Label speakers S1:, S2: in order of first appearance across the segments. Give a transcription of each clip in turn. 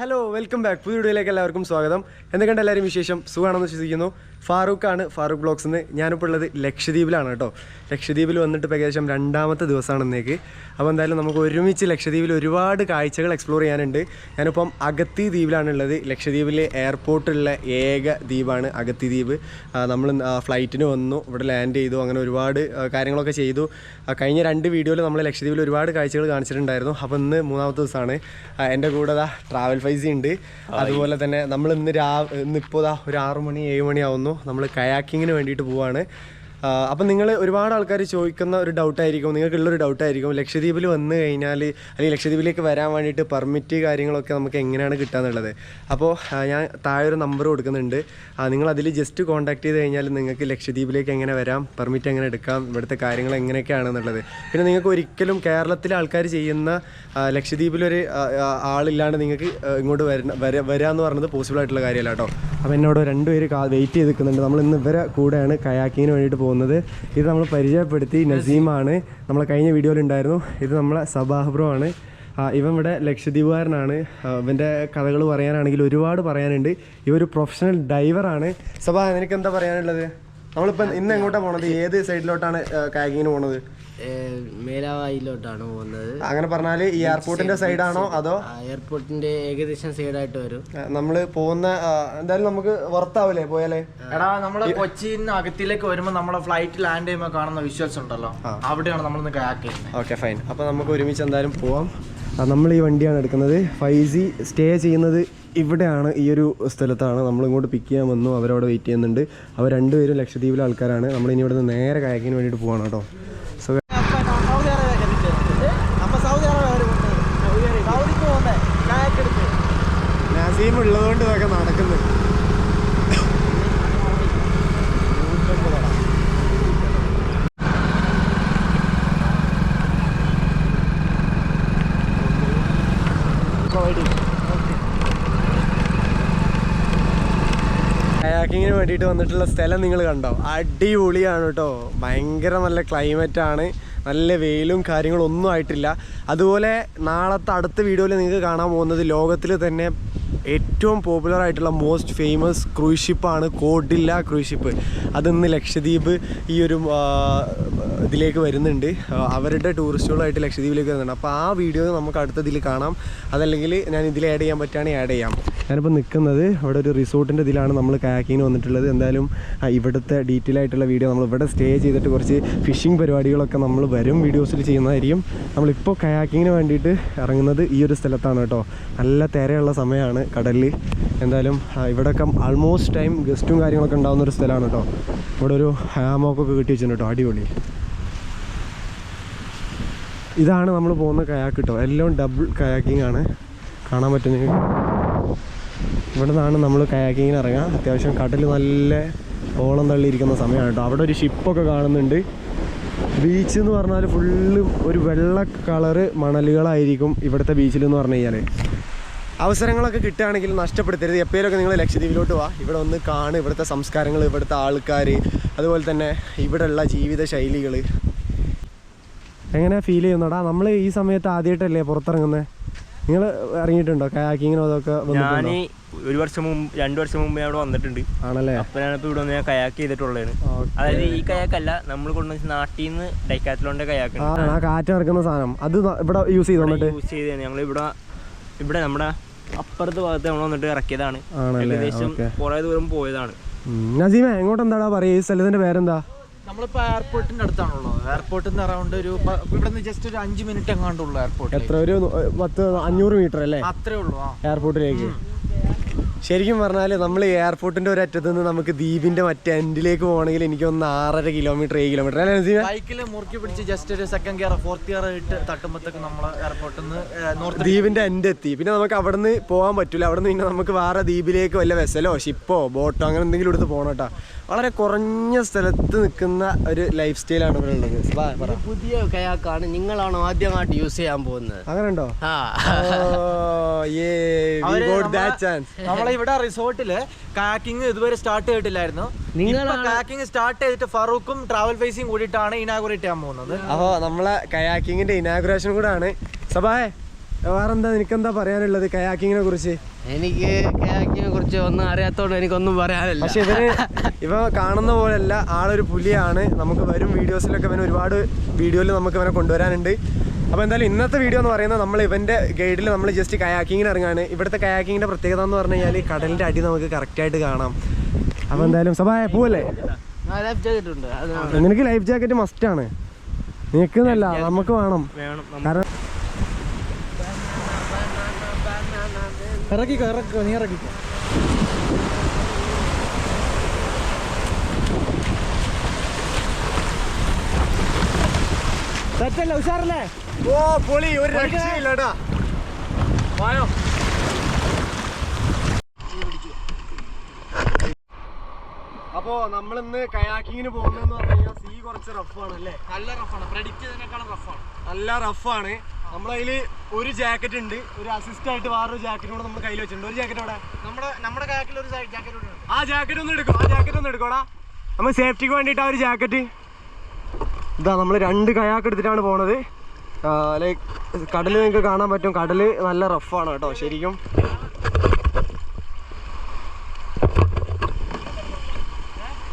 S1: Hello welcome back പുതിയ വീഡിയോയിലേക്ക് എല്ലാവർക്കും സ്വാഗതം. എന്തൊക്കെയുണ്ട് എല്ലാവരും വിശേഷം സുഖമാണെന്ന് വിശ്വസിക്കുന്നു? ഫാറൂഖാണ് ഫാറൂഖ് ബ്ലോഗ്സ് എന്ന് ഞാനിപ്പോൾ ഉള്ളത് ലക്ഷദ്വീപിലാണ് കേട്ടോ. ലക്ഷദ്വീപിൽ വന്നിട്ട് ഏകദേശം രണ്ടാമത്തെ ദിവസമാണ് ഇന്നേക്ക്. അപ്പോൾ എന്തായാലും നമുക്ക് ഒരുമിച്ച് ലക്ഷദ്വീപിൽ ഒരുപാട് കാഴ്ചകൾ എക്സ്പ്ലോർ ചെയ്യാനുണ്ട്. ഞാനിപ്പം അഗത്തി ദ്വീപിലാണ് ഉള്ളത്. ലക്ഷദ്വീപിലെ എയർപോർട്ടുള്ള ഏക ദ്വീപാണ് അഗത്തി ദ്വീപ്. നമ്മൾ ഫ്ലൈറ്റിന് വന്നു ഇവിടെ ലാൻഡ് ചെയ്തു അങ്ങനെ ഒരുപാട് കാര്യങ്ങളൊക്കെ ചെയ്തു. കഴിഞ്ഞ രണ്ട് വീഡിയോയിൽ നമ്മൾ ലക്ഷദ്വീപിൽ ഒരുപാട് കാഴ്ചകൾ കാണിച്ചിട്ടുണ്ടായിരുന്നു. അപ്പോൾ ഇന്ന് മൂന്നാമത്തെ ദിവസമാണ്. എന്റെ കൂടെ ദാ ട്രാവൽ ഫൈസി ഉണ്ട്. അതുപോലെ തന്നെ നമ്മൾ ഇന്ന് രാ ഇന്നിപ്പോൾ ദാ ഒരു ആറു മണി ഏഴ് മണി ആവുന്നു. നമ്മൾ കയാക്കിങ്ങിന് വേണ്ടിയിട്ട് പോവാണ്. അപ്പം നിങ്ങൾ ഒരുപാട് ആൾക്കാർ ചോദിക്കുന്ന ഒരു ഡൗട്ടായിരിക്കും നിങ്ങൾക്കുള്ളൊരു ഡൗട്ടായിരിക്കും ലക്ഷദ്വീപിൽ വന്നു കഴിഞ്ഞാൽ അല്ലെങ്കിൽ ലക്ഷദ്വീപിലേക്ക് വരാൻ വേണ്ടിയിട്ട് പെർമിറ്റ് കാര്യങ്ങളൊക്കെ നമുക്ക് എങ്ങനെയാണ് കിട്ടാന്നുള്ളത്. അപ്പോൾ ഞാൻ താഴെ ഒരു നമ്പർ കൊടുക്കുന്നുണ്ട്. നിങ്ങൾ അതിൽ ജസ്റ്റ് കോൺടാക്ട് ചെയ്ത് കഴിഞ്ഞാൽ നിങ്ങൾക്ക് ലക്ഷദ്വീപിലേക്ക് എങ്ങനെ വരാം പെർമിറ്റ് എങ്ങനെ എടുക്കാം ഇവിടുത്തെ കാര്യങ്ങൾ എങ്ങനെയൊക്കെയാണെന്നുള്ളത്. പിന്നെ നിങ്ങൾക്ക് ഒരിക്കലും കേരളത്തിലെ ആൾക്കാർ ചെയ്യുന്ന ലക്ഷദ്വീപിലൊരു ആളില്ലാണ്ട് നിങ്ങൾക്ക് ഇങ്ങോട്ട് വരണ വര എന്ന് പറഞ്ഞത് പോസിബിൾ ആയിട്ടുള്ള കാര്യമല്ല കേട്ടോ. അപ്പോൾ എന്നോട് രണ്ടുപേര് വെയിറ്റ് ചെയ്ത് നിൽക്കുന്നുണ്ട്. നമ്മൾ ഇന്ന് ഇവരെ കൂടെയാണ് കയാക്കിങ്ങിന് വേണ്ടിയിട്ട് പോകുന്നത്. ഇത് നമ്മൾ പരിചയപ്പെടുത്തി നസീമാണ്. നമ്മളെ കഴിഞ്ഞ വീഡിയോയിൽ ഉണ്ടായിരുന്നു ഇത് നമ്മളെ സബാഹ് ബ്രോ ആണ്. ഇവൻ ഇവിടെ ലക്ഷദ്വീപുകാരനാണ്. ഇവന്റെ കഥകൾ പറയാനാണെങ്കിൽ ഒരുപാട് പറയാനുണ്ട്. ഇവ ഒരു പ്രൊഫഷണൽ ഡൈവറാണ് സബാ നിനക്ക് എന്താ പറയാനുള്ളത്? നമ്മളിപ്പോൾ ഇന്ന് എങ്ങോട്ടാണ് പോണത്? ഏത് സൈഡിലോട്ടാണ് കാഗിങ്ങിന് പോണത്?
S2: മേലാവായിലോട്ടാണ് പോകുന്നത്.
S1: അങ്ങനെ പറഞ്ഞാൽ ഈ എയർപോർട്ടിന്റെ സൈഡ് ആണോ
S2: അതോ? എയർപോർട്ടിന്റെ ഏകദേശം സൈഡായിട്ട് വരും.
S1: നമ്മൾ പോകുന്ന എന്തായാലും നമുക്ക് വർത്താവില്ലേ പോയാലേ?
S3: എടാ നമ്മൾ കൊച്ചിന്ന് അകത്തിലേക്ക് വരുമ്പോ നമ്മളെ ഫ്ലൈറ്റ് ലാൻഡ് ചെയ്യുമ്പോൾ കാണുന്ന വിഷ്വൽസ് ഉണ്ടല്ലോ. അവിടെയാണ് നമ്മൾ ഇന്ന് കയാക്ക് ചെയ്യുന്നത്
S1: ഓക്കെ ഫൈൻ അപ്പോൾ നമുക്ക് ഒരുമിച്ച് എന്തായാലും പോവാം. നമ്മൾ ഈ വണ്ടിയാണ് എടുക്കുന്നത്. ഫൈവ് ജി സ്റ്റേ ചെയ്യുന്നത് ഇവിടെയാണ് ഈ ഒരു സ്ഥലത്താണ്. നമ്മളിങ്ങോട്ട് പിക്ക് ചെയ്യാൻ വന്നു അവരവിടെ വെയിറ്റ് ചെയ്യുന്നുണ്ട്. അവർ രണ്ടുപേരും ലക്ഷദ്വീപിലെ ആൾക്കാരാണ്. നമ്മൾ ഇനി ഇവിടെ നിന്ന് നേരെ കയക്കിന് വേണ്ടിയിട്ട് പോവാണ് കേട്ടോ. കയാക്കിങ്ങിന് വേണ്ടിയിട്ട് വന്നിട്ടുള്ള സ്ഥലം നിങ്ങൾ കണ്ടോ? അടിപൊളിയാണ് കേട്ടോ. ഭയങ്കര നല്ല ക്ലൈമറ്റ് ആണ്. നല്ല വെയിലും കാര്യങ്ങളും ഒന്നും ആയിട്ടില്ല. അതുപോലെ നാളത്തെ അടുത്ത വീഡിയോയിൽ നിങ്ങൾക്ക് കാണാൻ പോകുന്നത് ലോകത്തിൽ തന്നെ ഏറ്റവും പോപ്പുലർ ആയിട്ടുള്ള മോസ്റ്റ് ഫേമസ് ക്രൂസ് ഷിപ്പാണ് കോഡില്ല ക്രൂസ് ഷിപ്പ് അതിന്ന് ലക്ഷദ്വീപ് ഈ ഒരു ഇതിലേക്ക് വരുന്നുണ്ട്. അവരുടെ ടൂറിസ്റ്റുകളായിട്ട് ലക്ഷദ്വീപിലേക്ക് വരുന്നുണ്ട്. അപ്പോൾ ആ വീഡിയോ നമുക്ക് അടുത്തതിൽ കാണാം. അതല്ലെങ്കിൽ ഞാൻ ഇതിൽ ആഡ് ചെയ്യാൻ പറ്റുകയാണെങ്കിൽ ആഡ് ചെയ്യാം. ഞാനിപ്പോൾ നിൽക്കുന്നത് ഇവിടെ ഒരു റിസോർട്ടിന്റെ ഇതിലാണ് നമ്മൾ കാക്കിങ്ങിന് വന്നിട്ടുള്ളത്. എന്തായാലും ഇവിടുത്തെ ഡീറ്റെയിൽ ആയിട്ടുള്ള വീഡിയോ നമ്മൾ ഇവിടെ സ്റ്റേ ചെയ്തിട്ട് കുറച്ച് ഫിഷിംഗ് പരിപാടികളൊക്കെ നമ്മൾ വരും വീഡിയോസിൽ ചെയ്യുന്നതായിരിക്കും. നമ്മളിപ്പോൾ കയാക്കിങ്ങിന് വേണ്ടിയിട്ട് ഇറങ്ങുന്നത് ഈ ഒരു സ്ഥലത്താണ് കേട്ടോ. നല്ല തിരയുള്ള സമയമാണ് കടലിൽ എന്തായാലും ഇവിടെയൊക്കെ ആൾമോസ്റ്റ് ടൈം ഗസ്റ്റും കാര്യങ്ങളൊക്കെ ഉണ്ടാകുന്ന ഒരു സ്ഥലമാണ് കേട്ടോ. ഇവിടെ ഒരു ഹാമോക്കൊക്കെ കിട്ടി വെച്ചിട്ടുണ്ട് കേട്ടോ അടിപൊളി. ഇതാണ് നമ്മൾ പോകുന്ന കയാക്ക് കേട്ടോ. എല്ലാം ഡബിൾ കയാക്കിംഗ് ആണ് കാണാൻ പറ്റും നിങ്ങൾക്ക് ഇവിടെ നിന്നാണ് നമ്മൾ കയാക്കിങ്ങിന് ഇറങ്ങുക അത്യാവശ്യം കടൽ നല്ല ഓളം തള്ളിയിരിക്കുന്ന സമയമാണ് കേട്ടോ. അവിടെ ഒരു ഷിപ്പൊക്കെ കാണുന്നുണ്ട്. ബീച്ച് എന്ന് പറഞ്ഞാൽ ഫുള്ള് ഒരു വെള്ള കളറ് മണലുകളായിരിക്കും ഇവിടുത്തെ ബീച്ചിൽ എന്ന് പറഞ്ഞു കഴിഞ്ഞാൽ അവസരങ്ങളൊക്കെ കിട്ടുകയാണെങ്കിൽ നഷ്ടപ്പെടുത്തരുത്. എപ്പോഴൊക്കെ നിങ്ങൾ ലക്ഷദ്വീപിലോട്ട് വാ. ഇവിടെ ഒന്ന് കാണ്. ഇവിടുത്തെ സംസ്കാരങ്ങൾ ഇവിടുത്തെ ആൾക്കാർ അതുപോലെ തന്നെ ഇവിടെയുള്ള ജീവിത ശൈലികൾ എങ്ങനെ ഫീൽ ചെയ്യുന്നടാ? നമ്മൾ ഈ സമയത്ത് ആദ്യമായിട്ടല്ലേ പുറത്തിറങ്ങുന്നത് നിങ്ങൾ ഇറങ്ങിയിട്ടുണ്ടോ? കയാക്കിങ്ങിനോ അതൊക്കെ
S4: ഞാൻ ഒരു വർഷം മുമ്പ് രണ്ടു വർഷം മുമ്പ് ഞാൻ ഇവിടെ വന്നിട്ടുണ്ട്.
S1: ആണല്ലേ?
S4: അപ്പനാണ് ഇപ്പോൾ ഇവിടെ ഞാൻ കയാക്ക് ചെയ്തിട്ടുള്ളതാണ്. അതായത് ഈ കയാക്കല്ല നമ്മൾ കൊണ്ടുവന്ന് നാട്ടിൽ നിന്ന് ഡൈക്കാത്തിലോണ്ട് കയാക്ക്
S1: ആ കാറ്റ് ഇറക്കുന്ന സാധനം. അത് ഇവിടെ യൂസ് ചെയ്തോണ്ട്
S4: യൂസ് ചെയ്താണ് ഞങ്ങൾ ഇവിടെ ഇവിടെ നമ്മുടെ അപ്പുറത്തെ ഭാഗത്ത് നമ്മൾ വന്നിട്ട് ഇറക്കിയതാണ്. ഏകദേശം കുറേ ദൂരം പോയതാണ്.
S1: നസീമ എങ്ങോട്ട് എന്താടാ പറയുക? ഈ സ്ഥലത്തിന്റെ പേരെന്താ?
S3: നമ്മളിപ്പോ എയർപോർട്ടിന്റെ അടുത്താണുള്ളത്. എയർപോർട്ടിൽ നിന്ന് അറൗണ്ട് ഒരു ഇവിടെ നിന്ന് ജസ്റ്റ് ഒരു അഞ്ച് മിനിറ്റ് എങ്ങാണ്ടുള്ളൂ എയർപോർട്ടിൽ
S1: എത്ര? ഒരു പത്ത് അഞ്ഞൂറ് മീറ്റർ അല്ലേ?
S3: അത്രേ ഉള്ളൂ
S1: എയർപോർട്ടിലേക്ക് ശരിക്കും പറഞ്ഞാൽ നമ്മൾ എയർപോർട്ടിന്റെ ഒരു അറ്റത്ത് നിന്ന് നമുക്ക് ദ്വീപിന്റെ മറ്റേ എൻഡിലേക്ക് പോകണമെങ്കിൽ എനിക്ക് ഒന്ന് ആറര കിലോമീറ്റർ ഏഴ് കിലോമീറ്റർ അല്ലേ
S3: ബൈക്കിൽ മുറുക്കി പിടിച്ച് ജസ്റ്റ് ഒരു സെക്കൻഡ് ഗിയർ ഫോർത്ത് ഗിയർ ഇട്ട് തട്ടുമ്പോഴത്തേക്ക് നമ്മൾ എയർപോർട്ടിൽ നിന്ന്
S1: ദ്വീപിന്റെ എൻഡ് എത്തി. പിന്നെ നമുക്ക് അവിടുന്ന് പോകാൻ പറ്റില്ല നിന്ന് പിന്നെ നമുക്ക് വേറെ ദ്വീപിലേക്ക് വല്ല വെസലോ ഷിപ്പോ ബോട്ടോ അങ്ങനെ എന്തെങ്കിലും എടുത്ത് പോകണം കേട്ടോ. വളരെ കുറഞ്ഞ സ്ഥലത്ത് നിൽക്കുന്ന ഒരു ലൈഫ് സ്റ്റൈലാണ് ഇവിടെ ഉള്ളത്.
S2: പുതിയ കയാക്കാണ് നിങ്ങളാണ് ആദ്യമായിട്ട് യൂസ് ചെയ്യാൻ പോകുന്നത്?
S1: അങ്ങനെ ഉണ്ടോ
S3: നമ്മളിവിടെ റിസോർട്ടിൽ കാക്കിംഗ് ഇതുവരെ സ്റ്റാർട്ട് ചെയ്തിട്ടില്ലായിരുന്നു.
S2: നിങ്ങൾ
S3: കാക്കിംഗ് സ്റ്റാർട്ട് ചെയ്തിട്ട് ഫറൂഖും ട്രാവൽ ഫേസിയും കൂടിയിട്ടാണ് ഇനാഗുറേറ്റ് ചെയ്യാൻ പോകുന്നത്.
S1: അപ്പോ നമ്മളെ കയാക്കിങ്ങിന്റെ ഇനാഗുറേഷൻ കൂടെ ആണ് സബായ് വേറെന്താ നിനക്കെന്താ പറയാനുള്ളത് കയാക്കിങ്ങിനെ കുറിച്ച്?
S2: എനിക്ക് കയാക്കിങ്ങിനെ കുറിച്ച് ഒന്നും അറിയാത്തോണ്ട് എനിക്കൊന്നും പറയാനില്ല.
S1: പക്ഷെ ഇവന് ഇവ കാണുന്ന പോലെയല്ല ആളൊരു പുലിയാണ്. നമുക്ക് വരും വീഡിയോസിലൊക്കെ ഇവന് ഒരുപാട് വീഡിയോയിൽ നമുക്ക് ഇവനെ കൊണ്ടുവരാനുണ്ട്. അപ്പോൾ എന്തായാലും ഇന്നത്തെ വീഡിയോ എന്ന് പറയുന്നത് നമ്മൾ ഇവന്റെ ഗൈഡിൽ നമ്മൾ ജസ്റ്റ് കയാക്കിങ്ങിന് ഇറങ്ങാണ്. ഇവിടുത്തെ കയാക്കിങ്ങിന്റെ പ്രത്യേകത എന്ന് പറഞ്ഞു കഴിഞ്ഞാൽ കടലിന്റെ അടി നമുക്ക് കറക്റ്റായിട്ട് കാണാം. അപ്പോൾ എന്തായാലും സഭായ പോവല്ലേ നിനക്ക് ലൈഫ് ജാക്കറ്റ് മസ്റ്റാണ് നിനക്കെന്നല്ല നമുക്ക് വേണം.
S4: വേണം.
S1: കാരണം
S3: ഇറക്കിക്കോ ഇറക്കിക്കോ നീ ഇറക്കിക്കോ. സെറ്റല്ലേ ഉഷാറല്ലേ?
S1: ഓ പൊളി ഒരു രക്ഷയില്ലടാ.
S3: വായോ.
S1: അപ്പോ നമ്മളിന്ന് കയാക്കിങ്ങിന് പോകുന്നതെന്ന് പറഞ്ഞു കഴിഞ്ഞാൽ സീ കുറച്ച് റഫാണ് അല്ലേ?
S3: നല്ല റഫാണ് പ്രെഡിക്റ്റ് ചെയ്തതിനേക്കാളും റഫാണ്
S1: നല്ല റഫാണ് നമ്മളതിൽ ഒരു ജാക്കറ്റ് ഉണ്ട്. ഒരു അസിസ്റ്റ് ആയിട്ട് വേറൊരു ജാക്കറ്റ് കൂടെ നമ്മുടെ കയ്യിൽ വെച്ചിട്ടുണ്ട്. ഒരു ജാക്കറ്റ് അവിടെ
S3: നമ്മുടെ നമ്മുടെ കാക്കിൽ ഒരു ജാക്കറ്റ് ഉണ്ട്.
S1: ആ ജാക്കറ്റ് ഒന്ന് എടുക്കും? ആ ജാക്കറ്റ് ഒന്ന് എടുക്കോടാ. നമ്മൾ സേഫ്റ്റിക്ക് വേണ്ടിയിട്ട് ആ ഒരു ജാക്കറ്റ് ഇതാ നമ്മൾ രണ്ട് കയാക്ക് എടുത്തിട്ടാണ് പോണത്. ലൈക്ക് കടൽ നിങ്ങൾക്ക് കാണാൻ പറ്റും. കടൽ നല്ല റഫാണ് കേട്ടോ ശരിക്കും.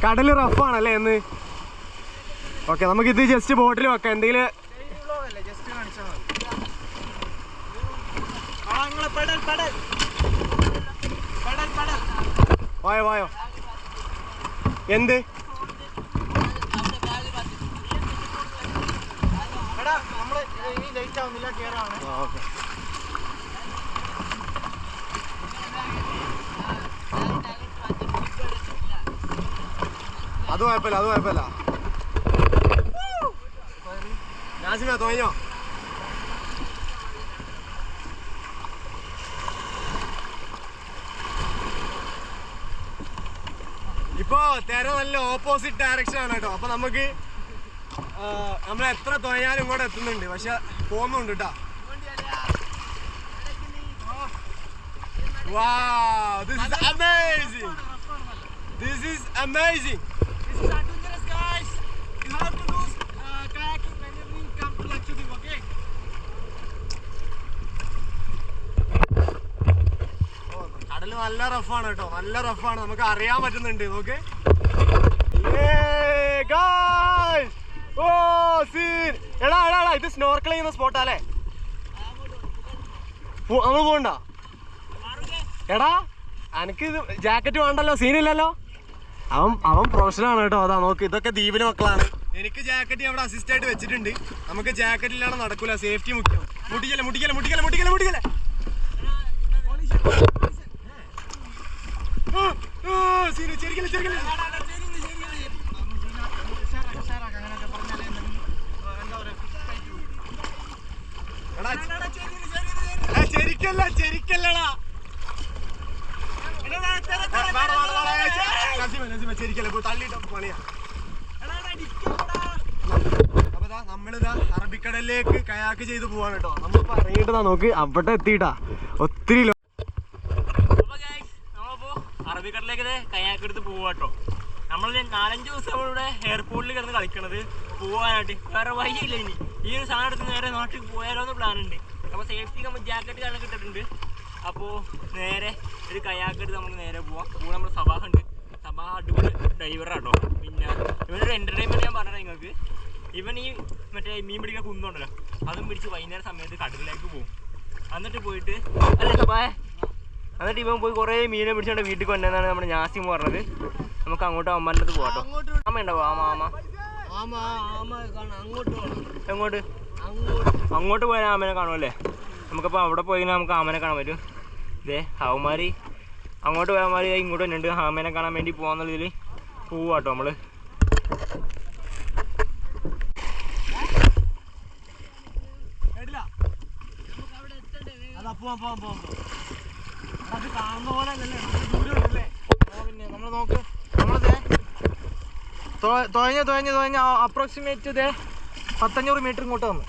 S1: കടൽ റഫാണല്ലേ എന്ന് ഓക്കെ നമുക്ക് ഇത് ജസ്റ്റ് ബോട്ടിൽ വെക്കാം. എന്തെങ്കിലും വായോ വായോ. എന്ത്? അത് കുഴപ്പമില്ല അത് കുഴപ്പമില്ല. നാസിമ തോന്നിയോ ഇപ്പോ തെര നല്ല ഓപ്പോസിറ്റ് ഡയറക്ഷൻ ആണ് കേട്ടോ അപ്പൊ നമുക്ക് നമ്മൾ എത്ര തുഴഞ്ഞാലും ഇങ്ങോട്ട് എത്തുന്നുണ്ട് പക്ഷെ പോകുന്നുണ്ട് കേട്ടോ Wow, this is amazing. This is amazing. നല്ല റഫാണ് കേട്ടോ. നല്ല റഫാണ്. നമുക്ക് അറിയാൻ പറ്റുന്നുണ്ട്. നോക്ക്. ഇത് സ്നോർക്കൽ ചെയ്യുന്ന സ്പോട്ടാല്ലേ നമ്മൾ പോകണ്ട. എടാ എനിക്ക് ഇത് ജാക്കറ്റ് വേണ്ടല്ലോ? സീനില്ലല്ലോ അവൻ അവൻ പ്രൊഫഷണൽ ആണ് കേട്ടോ. അതാ നോക്ക്. ഇതൊക്കെ ദ്വീപിലെ മക്കളാണ്. എനിക്ക് ജാക്കറ്റ് അവിടെ അസിസ്റ്റ് ആയിട്ട് വെച്ചിട്ടുണ്ട്. നമുക്ക് ജാക്കറ്റ് ഇല്ലാണ്ട് നടക്കൂല. സേഫ്റ്റി മുഖ്യം. മുട്ടിക്കല മുട്ടിക്കല മുട്ടിക്കല മുട്ടിക്കല മുട്ടിക്കല ആ, ആ, സീന്, ചെരിക്കൽ, ചെരിക്കൽ. എടാ, ഏ, ചെരിക്കല്ല ചെരിക്കല്ലടാ. ചെരിക്കല്ല പോ, തള്ളിയിട്ട് പണിയാ. അപ്പൊ ദാ നമ്മളിതാ അറബിക്കടലിലേക്ക് കയാക്ക് ചെയ്ത് പോവാണ് കേട്ടോ. നമ്മളിപ്പോ ഇറങ്ങിയിട്ടാ നോക്ക് അവിടെ എത്തിയിട്ടാ. ഒത്തിരി ലോ-
S4: അപ്പോൾ guys, നമ്മളിപ്പോ അറബിക്കടലിലേക്ക് കയാക്ക് എടുത്ത് പോവാട്ടോ നമ്മൾ നാലഞ്ച് ദിവസം നമ്മളിവിടെ എയർപോർട്ടിൽ കിടന്ന് കളിക്കണത്. പോവാനായിട്ട്. വേറെ വഴിയില്ല ഇനി. ഈ ഒരു സാധനം എടുത്ത് നേരെ നാട്ടിൽ പോയാലോ എന്ന് പ്ലാൻ ഉണ്ട് അപ്പോൾ സേഫ്റ്റി നമ്മൾ ജാക്കറ്റ് കാരണം കിട്ടിയിട്ടുണ്ട് അപ്പോൾ നേരെ ഒരു കയാക്ക് എടുത്ത് നമുക്ക് നേരെ പോവാം. കൂടെ നമ്മുടെ സഭാഹ ഉണ്ട്. സബാഹ് അടിപൊളി ഡ്രൈവറാട്ടോ പിന്നെ ഇവനൊരു എന്റർടൈൻമെന്റ് ഞാൻ പറഞ്ഞത് നിങ്ങൾക്ക്. ഇവൻ ഈ മറ്റേ മീൻ പിടിക്കുന്ന കുന്നുണ്ടല്ലോ. അതും പിടിച്ച് വൈകുന്നേരം സമയത്ത് കടലിലേക്ക് പോകും. എന്നിട്ട് പോയിട്ട് അല്ലേ സബാഹേ എന്നിട്ട് ഇവൻ പോയി കുറേ മീനെ പിടിച്ചോണ്ട് വീട്ടിൽ കൊണ്ടുവന്നാണ് നമ്മുടെ ഞാസിമ പറഞ്ഞത്. നമുക്ക് അങ്ങോട്ട് അമ്മന്റെ അടുത്ത് പോകട്ടോ അമ്മ ഉണ്ടാവും ആമ ആമ എങ്ങോട്ട്?
S2: അങ്ങോട്ട്.
S4: പോയാൽ ആമനെ കാണുമല്ലേ നമുക്കപ്പോൾ അവിടെ പോയി നമുക്ക് ആമനെ കാണാൻ പറ്റും. ഇതേ ഹാവുമാരി അങ്ങോട്ട് പോയാൽ മാറി ഇങ്ങോട്ട് തന്നെയുണ്ട് ആമനെ കാണാൻ വേണ്ടി പോകാന്നുള്ളതിൽ പോവാട്ടോ നമ്മൾ.
S1: കേട്ടില്ല? അതാ പോവാം പോവാം പോവാം പോവാം. അത് കാണുന്ന പോലെ അല്ലല്ലേ ദൂരം ഉണ്ടല്ലേ
S3: പിന്നെ നമ്മൾ നോക്ക് നമ്മളത് തുഴഞ്ഞ് തുഴഞ്ഞ് തുഴഞ്ഞ് അപ്രോക്സിമേറ്റ് ഇതേ പത്തഞ്ഞൂറ് മീറ്റർ ഇങ്ങോട്ട് വന്നു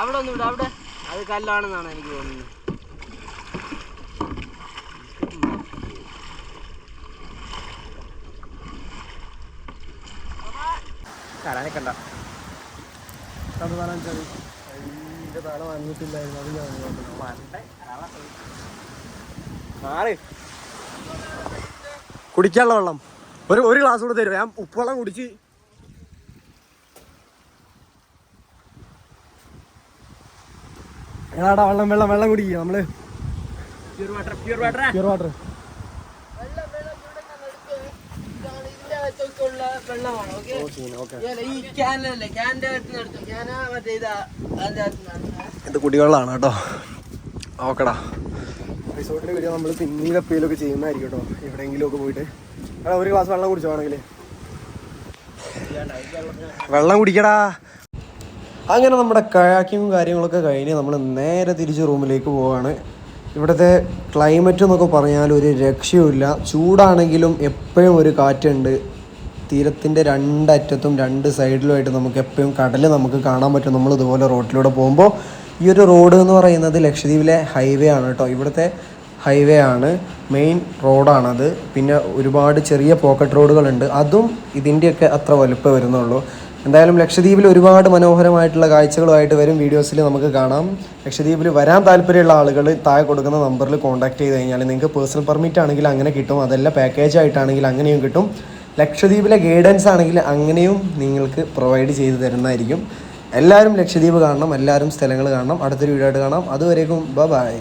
S2: അവിടെ ഒന്നും ഇവിടെ അവിടെ. അത് കല്ലാണെന്നാണ് എനിക്ക് തോന്നുന്നത്.
S3: കരാനൊക്കെ മാറി
S1: കുടിക്കാനുള്ള വെള്ളം. ഒരു ഒരു ഗ്ലാസ് കൂടെ തരും ഞാൻ ഉപ്പുവെള്ളം കുടിച്ച് ഏടാ വെള്ളം വെള്ളം വെള്ളം കുടിക്കുക നമ്മൾ
S4: pure water pure water
S1: pure water
S2: വെള്ളമാണ് ഇതാ
S1: കുടിവെള്ളമാണ് കേട്ടോ. ഓക്കെടാ റിസോർട്ടിൽ വരിക നമ്മൾ പിന്നീട് എപ്പോഴൊക്കെ ചെയ്യുന്നതായിരിക്കും കേട്ടോ. എവിടെയെങ്കിലും ഒക്കെ പോയിട്ട്. അവിടെ ഒരു ഗ്ലാസ് വെള്ളം കുടിച്ചോണെങ്കിൽ വെള്ളം കുടിക്കടാ. അങ്ങനെ നമ്മുടെ കയാക്കിങ്ങും കാര്യങ്ങളൊക്കെ കഴിഞ്ഞ് നമ്മൾ നേരെ തിരിച്ച് റൂമിലേക്ക് പോവാണ്. ഇവിടുത്തെ ക്ലൈമറ്റ് എന്നൊക്കെ പറഞ്ഞാൽ ഒരു രക്ഷയുമില്ല. ചൂടാണെങ്കിലും എപ്പോഴും ഒരു കാറ്റുണ്ട്. തീരത്തിന്റെ രണ്ടറ്റത്തും രണ്ട് സൈഡിലുമായിട്ട് നമുക്ക് എപ്പോഴും കടൽ നമുക്ക് കാണാൻ പറ്റും. നമ്മൾ ഇതുപോലെ റോഡിലൂടെ പോകുമ്പോൾ ഈ ഒരു റോഡ് എന്ന് പറയുന്നത് ലക്ഷദ്വീപിലെ ഹൈവേ ആണ് കേട്ടോ. ഇവിടുത്തെ ഹൈവേ ആണ് മെയിൻ റോഡാണത് പിന്നെ ഒരുപാട് ചെറിയ പോക്കറ്റ് റോഡുകളുണ്ട് അതും ഇതിന്റെയൊക്കെ അത്ര വലുപ്പം വരുന്നുള്ളൂ. എന്തായാലും ലക്ഷദ്വീപിൽ ഒരുപാട് മനോഹരമായിട്ടുള്ള കാഴ്ചകളുമായിട്ട് വരും വീഡിയോസിൽ നമുക്ക് കാണാം. ലക്ഷദ്വീപിൽ വരാൻ താല്പര്യമുള്ള ആളുകൾ താഴെ കൊടുക്കുന്ന നമ്പറിൽ കോൺടാക്ട് ചെയ്ത് കഴിഞ്ഞാൽ നിങ്ങൾക്ക് പേഴ്സണൽ പെർമിറ്റ് ആണെങ്കിൽ അങ്ങനെ കിട്ടും. അതല്ല പാക്കേജ് ആയിട്ടാണെങ്കിൽ അങ്ങനെയും കിട്ടും. ലക്ഷദ്വീപിലെ ഗൈഡൻസ് ആണെങ്കിൽ അങ്ങനെയും നിങ്ങൾക്ക് പ്രൊവൈഡ് ചെയ്തു തരുന്നതായിരിക്കും. എല്ലാവരും ലക്ഷദ്വീപ് കാണണം എല്ലാവരും സ്ഥലങ്ങൾ കാണണം. അടുത്തൊരു വീഡിയോ ആയിട്ട് കാണാം. അതുവരേക്കും ബ ബായ്